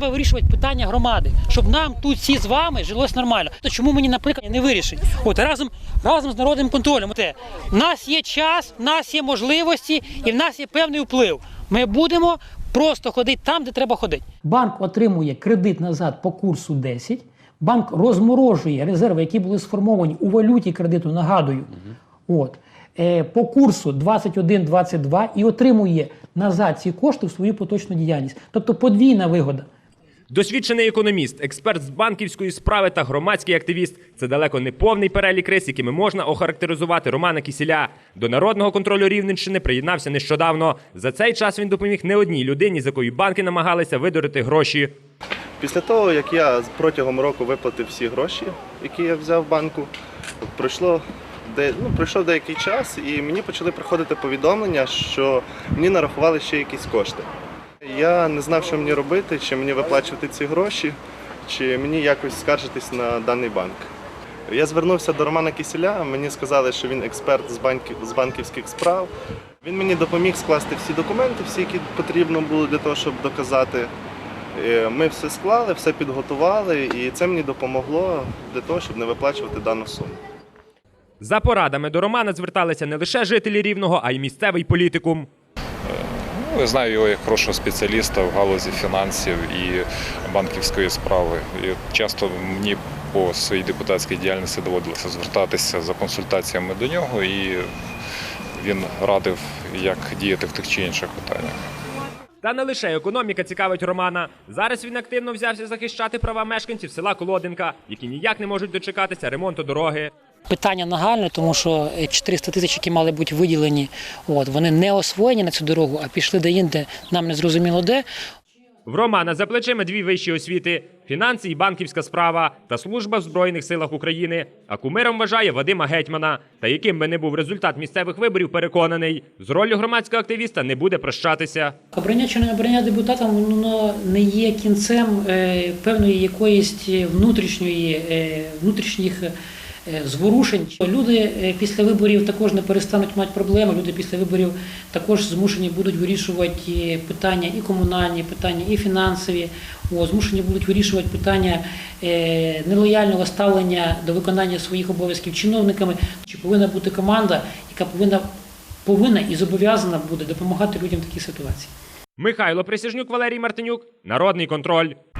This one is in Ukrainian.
треба вирішувати питання громади, щоб нам тут всі з вами жилось нормально. То чому мені, наприклад, не вирішить? От разом разом з народним контролем. Те, в нас є час, в нас є можливості і в нас є певний вплив. Ми будемо просто ходити там, де треба ходити. Банк отримує кредит назад по курсу 10. Банк розморожує резерви, які були сформовані у валюті кредиту, нагадую, от, е, по курсу 21-22 і отримує назад ці кошти в свою поточну діяльність. Тобто подвійна вигода. Досвідчений економіст, експерт з банківської справи та громадський активіст це далеко не повний перелік рис, якими можна охарактеризувати Романа Кісіля. До народного контролю Рівненщини приєднався нещодавно. За цей час він допоміг не одній людині, з якої банки намагалися видурити гроші. Після того, як я протягом року виплатив всі гроші, які я взяв в банку, пройшло де, ну, пройшов деякий час, і мені почали приходити повідомлення, що мені нарахували ще якісь кошти. Я не знав, що мені робити, чи мені виплачувати ці гроші, чи мені якось скаржитись на даний банк. Я звернувся до Романа Кісіля, мені сказали, що він експерт з, банків, з банківських справ. Він мені допоміг скласти всі документи, всі, які потрібно було для того, щоб доказати. Е, Ми все склали, все підготували, і це мені допомогло для того, щоб не виплачувати дану суму. За порадами до Романа зверталися не лише жителі Рівного, а й місцевий політикум. Ну, я знаю його як хорошого спеціаліста в галузі фінансів і банківської справи. І часто мені по своїй депутатській діяльності доводилося звертатися за консультаціями до нього, і він радив, як діяти в тих чи інших питаннях. Та не лише економіка цікавить Романа. Зараз він активно взявся захищати права мешканців села Колодинка, які ніяк не можуть дочекатися ремонту дороги. Питання нагальне, тому що е, 400 тисяч, які мали бути виділені, от, вони не освоєні на цю дорогу, а пішли де-інде, нам не зрозуміло де. В Романа за плечима дві вищі освіти: фінанси і банківська справа та служба в Збройних силах України. А кумиром вважає Вадима Гетьмана. Та яким би не був результат місцевих виборів, переконаний, з ролью громадського активіста не буде прощатися. Обрання чи не обрання депутатом воно не є кінцем е, певної якоїсь внутрішньої е, внутрішніх е, зворушень. Люди е, після виборів також не перестануть мати проблеми. Люди після виборів також змушені будуть вирішувати е, питання і комунальні, питання, і фінансові. О, змушені будуть вирішувати питання е, нелояльного ставлення до виконання своїх обов'язків чиновниками. Чи повинна бути команда, яка повинна повинна і зобов'язана буде допомагати людям в такій ситуації. Михайло Присяжнюк, Валерій Мартинюк, Народний контроль.